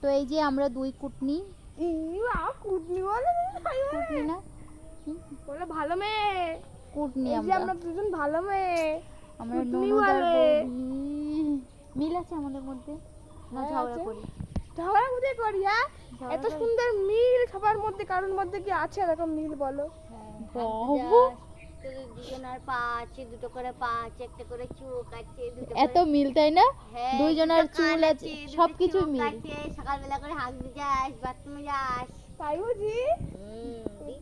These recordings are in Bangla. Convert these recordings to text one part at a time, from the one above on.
তো এই যে আমরা দুই কুটনি। কুটনি বলে কুটনি না? বলে ভালো মেয়ে। কুটনি আমরা। আমরা দুজন ভালো মেয়ে। আমরা। মিল আছে আমাদের মধ্যে? না হ্যাঁ, ঝগড়া করি। ঝগড়া করি হ্যাঁ? এত সুন্দর মিল সবার মধ্যে কারোর মধ্যে কি আছে? এরকম মিল বলো। বাবু দুজনের পা আছে দুটো করে পা আছে একটা করে চোখ আছে এত মিল তাই না? হ্যাঁ, দুইজনের চুল আছে সবকিছু মিল। সকালবেলা করে হাঁকতে যাস বাথরুমে যাস। তাই বুঝি?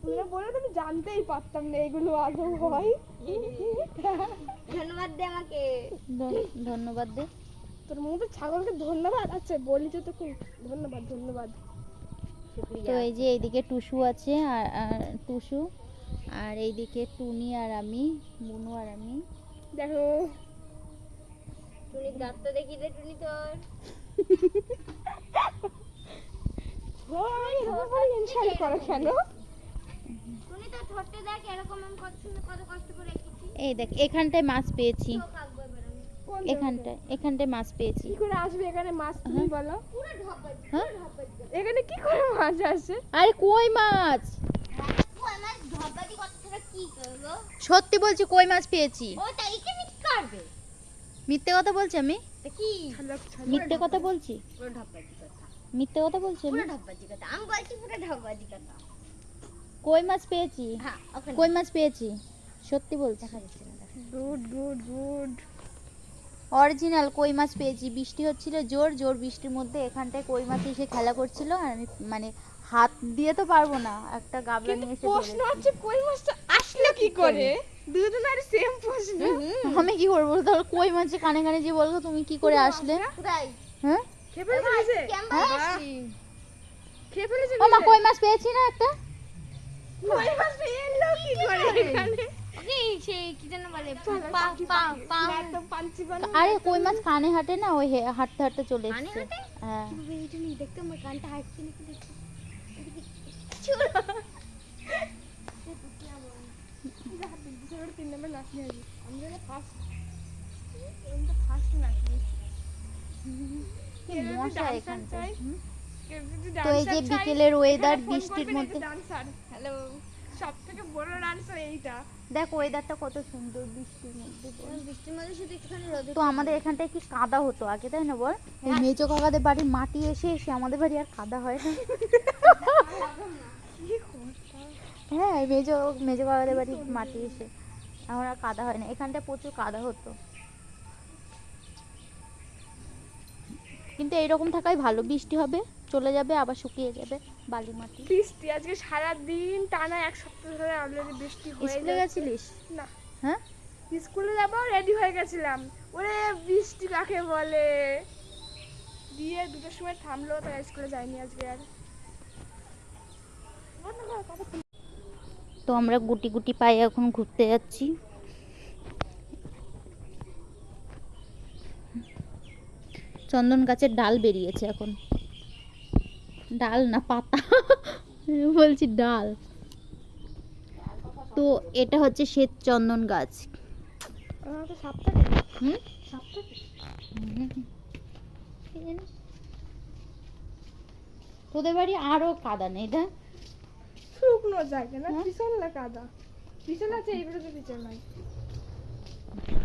তুমি বলে তুমি জানতেই পারতাম না এগুলো আদৌ হয়। ধন্যবাদ দে আমাকে। ধন্যবাদ দে। তোর মতো ছাগলকে ধন্যবাদ আচ্ছা বলি তো তোকে। ধন্যবাদ ধন্যবাদ। তো এই যে এইদিকে টুসু আছে আর আর টুসু। আর এইদিকে টুনি আর আমি বুনু আর আমি। দেখো। টুনি দাঁত তো দেখি রে টুনি তোর। হয় হয় ইনশাল করো কেন? টুনি তোর ঠোঁটে দেখ এরকম আমি কত কত কষ্ট করে এই দেখ এখানটায় মাছ পেয়েছি। এখানটায় এখানটায় মাছ পেয়েছি। কি করে আসবে এখানে মাছ তুমি বলো? পুরো ঢপবাজ হ্যাঁ? এখানে কি করে মাছ আসে? আরে কই মাছ? সত্যি বলছি কই মাছ পেয়েছি? মিথ্যে কথা বলছি আমি? মিথ্যে কথা বলছি? কথা। মিথ্যে কথা বলছি আমি? বলছি পুরো কই মাছ পেয়েছি? হ্যাঁ কই মাছ পেয়েছি? সত্যি বলছি। দেখা যাচ্ছে না দেখা গুড গুড গুড। অরিজিনাল কই মাছ পেয়েছি। বৃষ্টি হচ্ছিল জোর জোর বৃষ্টির মধ্যে এখানটায় কই মাছ এসে খেলা করছিল আর আমি মানে হাত দিয়ে তো পারব না একটা গাবলা নিয়ে এসে প্রশ্ন হচ্ছে কই মাছটা আসলো কি করে? দুজনের সেম প্রশ্ন। আমি কি করব? তাহলে কই মাছে কানে কানে যে বলব তুমি কি করে আসলে? হ্যাঁ? খেয়ে ফেলেছে ফেলেছে ও মা কই মাছ পেয়েছি না একটা? কই মাছটা এলো কি করে এখানে? আরে কই মাছ কানে হাঁটে না? ওই হাঁটতে হাঁটতে চলে এসছে? হ্যাঁ এইটা নিয়ে দেখতে আমার কানটা হাঁটছে নাকি দেখতে তিন নম্বর নাচ নিয়ে আসবি আমি যেন ফার্স্ট আমি তো ফার্স্ট নাচি মশা এখানটা তো তো এই যে বিকেলের ওয়েদার বৃষ্টির মধ্যে? হ্যালো বড় ডান্সার এইটা। দেখ ওয়েদারটা কত সুন্দর বৃষ্টির মধ্যে বৃষ্টির মধ্যে শুধু একটুখানি রোদে তো আমাদের এখানটায় কি কাদা হতো আগে তাই না বল? এই মেজো কাকাদের বাড়ির মাটি এসে এসে আমাদের বাড়ি আর কাদা হয় না। হ্যাঁ মেজো মেজো কাকাদের বাড়ির মাটি এসে এখন আর কাদা হয় না এখানটায় প্রচুর কাদা হতো। কিন্তু এইরকম থাকাই ভালো। বৃষ্টি হবে চলে যাবে আবার শুকিয়ে যাবে বালি মাটি। বৃষ্টি আজকে সারা দিন টানা এক সপ্তাহ ধরে অলরেডি বৃষ্টি হয়ে স্কুলে গেছিলিস? না। হ্যাঁ? স্কুলে যাব রেডি হয়ে গেছিলাম। ওরে বৃষ্টি কাকে বলে? দিয়ে দুটোর সময় থামলো তাই স্কুলে যাইনি আজকে আর। তো আমরা গুটি গুটি পায়ে এখন ঘুরতে যাচ্ছি। চন্দন গাছের ডাল বেরিয়েছে এখন। ডাল না পাতা? বলছি ডাল। তো এটা হচ্ছে শ্বেত চন্দন গাছ? তোদের বাড়ি আরও কাদা নেই না শুকনো জায়গা না? পিছন না কাদা পিছন আছে এইবারে তো পিছন নাই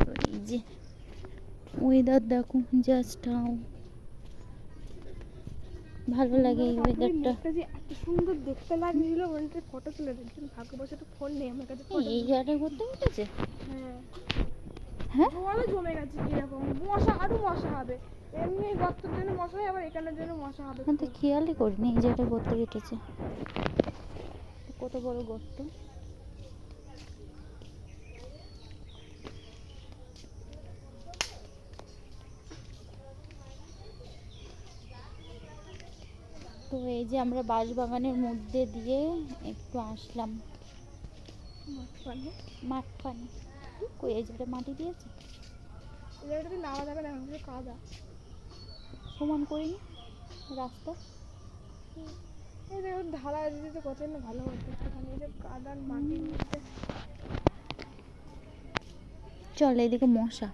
তো যে ওয়েদার দেখো জাস্ট হাউ ভালো লাগে এই ওয়েদারটা এত সুন্দর দেখতে লাগছিল বলতে ফটো তুলে দেখছেন ভাগ্যবশত ফোন নেই আমার কাছে photo এই জায়গাটা করতে উঠেছে হ্যাঁ। হ্যাঁ? জলও জমে গেছে কীরকম? মশা আরও মশা হবে। এমনি গর্তের জন্য মশা হয় আবার এখানের জন্য মশা হবে। আমি তো খেয়ালই করিনি এই জায়গাটা গর্ত উঠেছে কত বড় গর্ত তো এই যে আমরা বাঁশবাগানের মধ্যে দিয়ে একটু আসলাম। মাঠ পানি কই এই জায়গাটা মাটি দিয়েছে? নামা যাবে না কাদা। সমান করিনি রাস্তা? দেখো ঢালা দিতে তো, কত না ভালো হতো একটুখানি এই যে কাদার মাটির মধ্যে চল, এদিকে মশা।